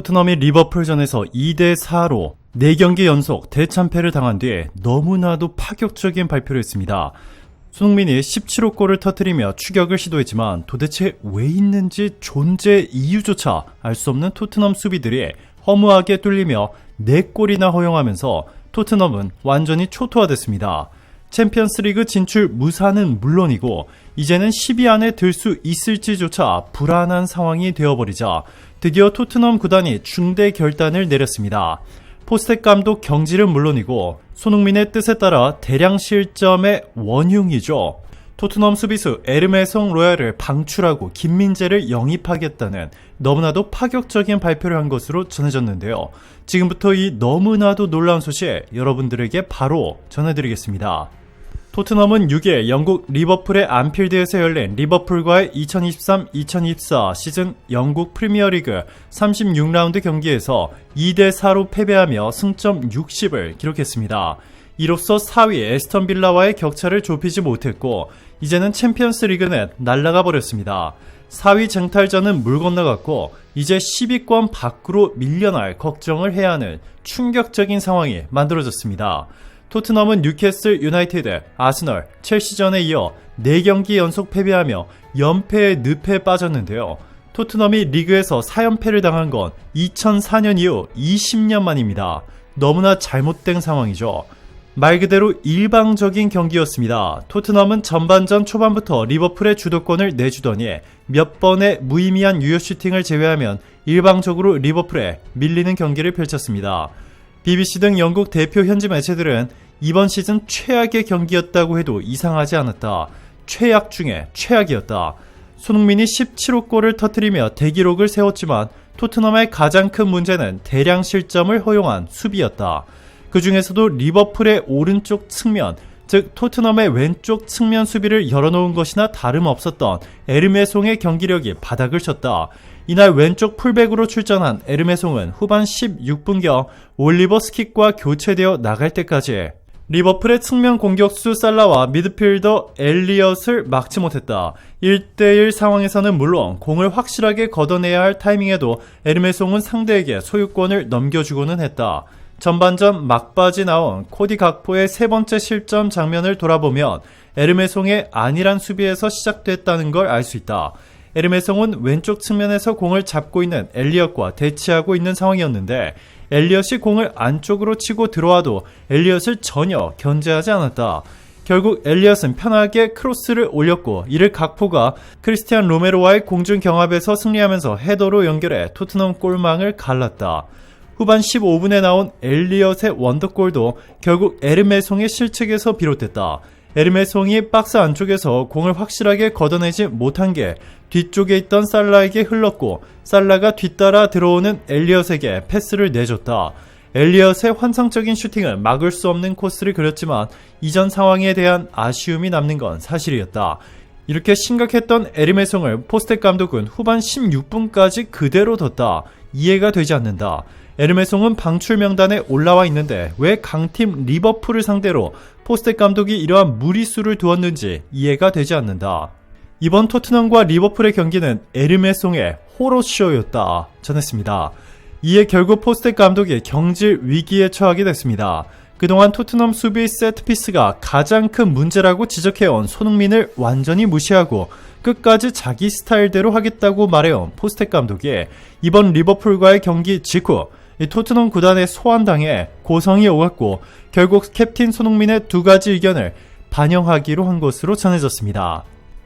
토트넘이 리버풀전에서 2대 4로 4경기 연속 대참패를 당한 뒤에 너무나도 파격적인 발표를 했습니다. 손흥민이 17호 골을 터뜨리며 추격을 시도했지만 도대체 왜 있는지 존재 이유조차 알 수 없는 토트넘 수비들이 허무하게 뚫리며 4골이나 허용하면서 토트넘은 완전히 초토화됐습니다. 챔피언스리그 진출 무사는 물론이고 이제는 10위 안에 들 수 있을지조차 불안한 상황이 되어버리자 드디어 토트넘 구단이 중대 결단을 내렸습니다. 포스텍 감독 경질은 물론이고 손흥민의 뜻에 따라 대량 실점의 원흉이죠. 토트넘 수비수 에르메송 로얄을 방출하고 김민재를 영입하겠다는 너무나도 파격적인 발표를 한 것으로 전해졌는데요. 지금부터 이 너무나도 놀라운 소식 여러분들에게 바로 전해드리겠습니다. 토트넘은 6일 영국 리버풀의 안필드에서 열린 리버풀과의 2023-2024 시즌 영국 프리미어리그 36라운드 경기에서 2대4로 패배하며 승점 60을 기록했습니다. 이로써 4위 에스턴 빌라와의 격차를 좁히지 못했고 이제는 챔피언스 리그는 날아가 버렸습니다. 4위 쟁탈전은 물 건너갔고 이제 10위권 밖으로 밀려날 걱정을 해야 하는 충격적인 상황이 만들어졌습니다. 토트넘은 뉴캐슬 유나이티드, 아스널, 첼시전에 이어 4경기 연속 패배하며 연패의 늪에 빠졌는데요. 토트넘이 리그에서 4연패를 당한 건 2004년 이후 20년 만입니다. 너무나 잘못된 상황이죠. 말 그대로 일방적인 경기였습니다. 토트넘은 전반전 초반부터 리버풀의 주도권을 내주더니 몇 번의 무의미한 유효 슈팅을 제외하면 일방적으로 리버풀에 밀리는 경기를 펼쳤습니다. BBC 등 영국 대표 현지 매체들은 이번 시즌 최악의 경기였다고 해도 이상하지 않았다. 최악 중에 최악이었다. 손흥민이 17호 골을 터뜨리며 대기록을 세웠지만 토트넘의 가장 큰 문제는 대량 실점을 허용한 수비였다. 그 중에서도 리버풀의 오른쪽 측면, 즉 토트넘의 왼쪽 측면 수비를 열어놓은 것이나 다름없었던 에르메송의 경기력이 바닥을 쳤다. 이날 왼쪽 풀백으로 출전한 에르메송은 후반 16분경 올리버 스킥과 교체되어 나갈 때까지 리버풀의 측면 공격수 살라와 미드필더 엘리엇을 막지 못했다. 1대1 상황에서는 물론 공을 확실하게 걷어내야 할 타이밍에도 에르메송은 상대에게 소유권을 넘겨주고는 했다. 전반전 막바지 나온 코디 각포의 세 번째 실점 장면을 돌아보면 에르메송의 안일한 수비에서 시작됐다는 걸 알 수 있다. 에르메송은 왼쪽 측면에서 공을 잡고 있는 엘리엇과 대치하고 있는 상황이었는데 엘리엇이 공을 안쪽으로 치고 들어와도 엘리엇을 전혀 견제하지 않았다. 결국 엘리엇은 편하게 크로스를 올렸고 이를 각포가 크리스티안 로메로와의 공중 경합에서 승리하면서 헤더로 연결해 토트넘 골망을 갈랐다. 후반 15분에 나온 엘리엇의 원더골도 결국 에르메송의 실책에서 비롯됐다. 에르메송이 박스 안쪽에서 공을 확실하게 걷어내지 못한 게 뒤쪽에 있던 살라에게 흘렀고 살라가 뒤따라 들어오는 엘리엇에게 패스를 내줬다. 엘리엇의 환상적인 슈팅을 막을 수 없는 코스를 그렸지만 이전 상황에 대한 아쉬움이 남는 건 사실이었다. 이렇게 심각했던 에르메송을 포스텍 감독은 후반 16분까지 그대로 뒀다. 이해가 되지 않는다. 에르메송은 방출 명단에 올라와 있는데 왜 강팀 리버풀을 상대로 포스텍 감독이 이러한 무리수를 두었는지 이해가 되지 않는다. 이번 토트넘과 리버풀의 경기는 에르메송의 호러쇼였다 전했습니다. 이에 결국 포스텍 감독이 경질 위기에 처하게 됐습니다. 그동안 토트넘 수비 세트피스가 가장 큰 문제라고 지적해온 손흥민을 완전히 무시하고 끝까지 자기 스타일대로 하겠다고 말해온 포스텍 감독이 이번 리버풀과의 경기 직후 토트넘 구단의 소환당해 고성이 오갔고 결국 캡틴 손흥민의 두 가지 의견을 반영하기로 한 것으로 전해졌습니다.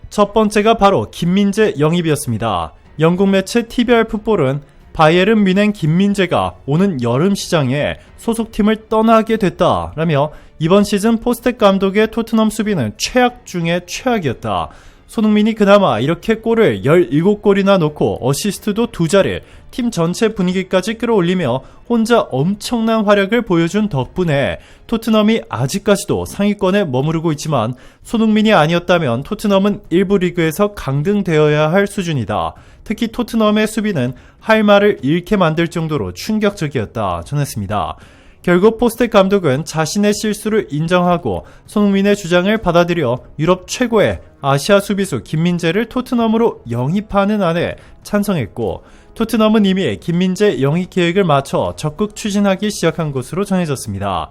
첫 번째가 바로 김민재 영입이었습니다. 영국 매체 TBR 풋볼은 바이에른 뮌헨 김민재가 오는 여름 시장에 소속팀을 떠나게 됐다라며 이번 시즌 포스텍 감독의 토트넘 수비는 최악 중에 최악이었다. 손흥민이 그나마 이렇게 골을 17골이나 넣고 어시스트도 두 자리, 팀 전체 분위기까지 끌어올리며 혼자 엄청난 활약을 보여준 덕분에 토트넘이 아직까지도 상위권에 머무르고 있지만 손흥민이 아니었다면 토트넘은 일부 리그에서 강등되어야 할 수준이다. 특히 토트넘의 수비는 할 말을 잃게 만들 정도로 충격적이었다 전했습니다. 결국 포스텍 감독은 자신의 실수를 인정하고 손흥민의 주장을 받아들여 유럽 최고의 아시아 수비수 김민재를 토트넘으로 영입하는 안에 찬성했고 토트넘은 이미 김민재 영입 계획을 맞춰 적극 추진하기 시작한 것으로 전해졌습니다.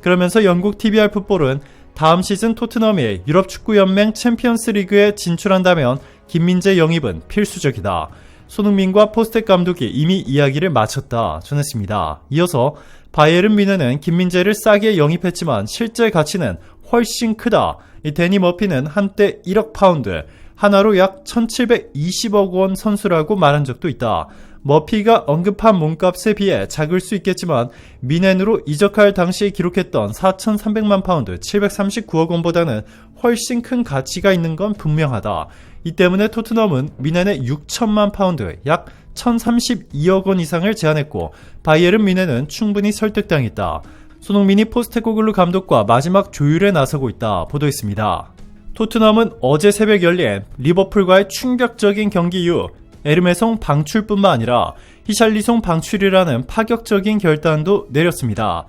그러면서 영국 TBR 풋볼은 다음 시즌 토트넘이 유럽 축구 연맹 챔피언스 리그에 진출한다면 김민재 영입은 필수적이다. 손흥민과 포스텍 감독이 이미 이야기를 마쳤다 전했습니다. 이어서 바이에른 뮌헨은 김민재를 싸게 영입했지만 실제 가치는 훨씬 크다. 이 데니 머피는 한때 1억 파운드, 하나로 약 1720억 원 선수라고 말한 적도 있다. 머피가 언급한 몸값에 비해 작을 수 있겠지만 미넨으로 이적할 당시 기록했던 4,300만 파운드 739억 원보다는 훨씬 큰 가치가 있는 건 분명하다. 이 때문에 토트넘은 미넨의 6천만 파운드 약 1,032억 원 이상을 제안했고 바이에른 미넨은 충분히 설득당했다. 손흥민이 포스테코글루 감독과 마지막 조율에 나서고 있다 보도했습니다. 토트넘은 어제 새벽 열린 리버풀과의 충격적인 경기 이후 에르메송 방출뿐만 아니라 히샬리송 방출이라는 파격적인 결단도 내렸습니다.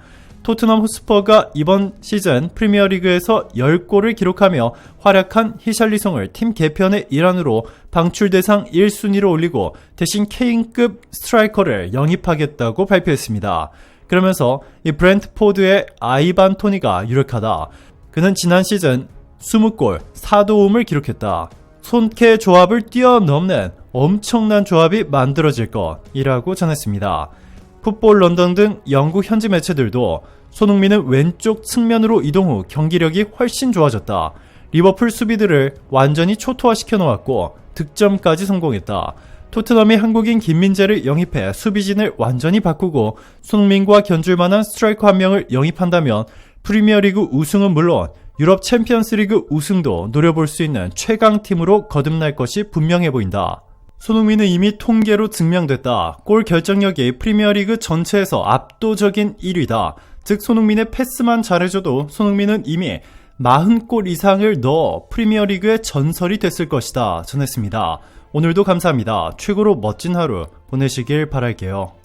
토트넘 호스퍼가 이번 시즌 프리미어리그에서 10골을 기록하며 활약한 히샬리송을 팀 개편의 일환으로 방출 대상 1순위로 올리고 대신 케인급 스트라이커를 영입하겠다고 발표했습니다. 그러면서 이 브렌트포드의 아이반 토니가 유력하다. 그는 지난 시즌 20골 4도움을 기록했다. 손캐 조합을 뛰어넘는 엄청난 조합이 만들어질 것이라고 전했습니다. 풋볼 런던 등 영국 현지 매체들도 손흥민은 왼쪽 측면으로 이동 후 경기력이 훨씬 좋아졌다. 리버풀 수비들을 완전히 초토화시켜 놓았고 득점까지 성공했다. 토트넘이 한국인 김민재를 영입해 수비진을 완전히 바꾸고 손흥민과 견줄 만한 스트라이커 한 명을 영입한다면 프리미어리그 우승은 물론 유럽 챔피언스리그 우승도 노려볼 수 있는 최강 팀으로 거듭날 것이 분명해 보인다. 손흥민은 이미 통계로 증명됐다. 골 결정력이 프리미어리그 전체에서 압도적인 1위다. 즉 손흥민의 패스만 잘해줘도 손흥민은 이미 40골 이상을 넣어 프리미어리그의 전설이 됐을 것이다 전했습니다. 오늘도 감사합니다. 최고로 멋진 하루 보내시길 바랄게요.